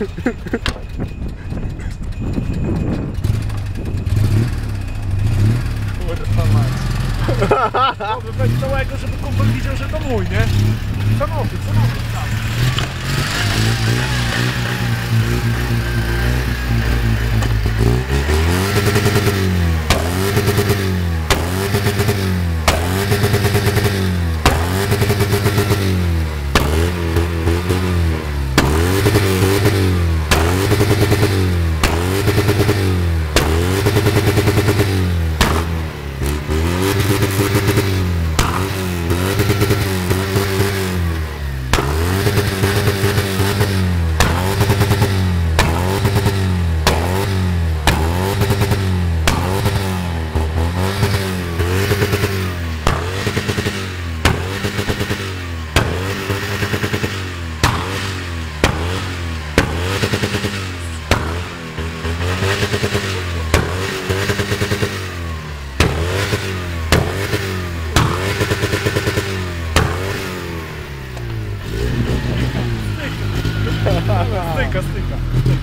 Kurwa mać. Dobrze, weź całego, żeby kumpel widział, że to mój, nie? Samochód, samochód, tak. Styka, styka.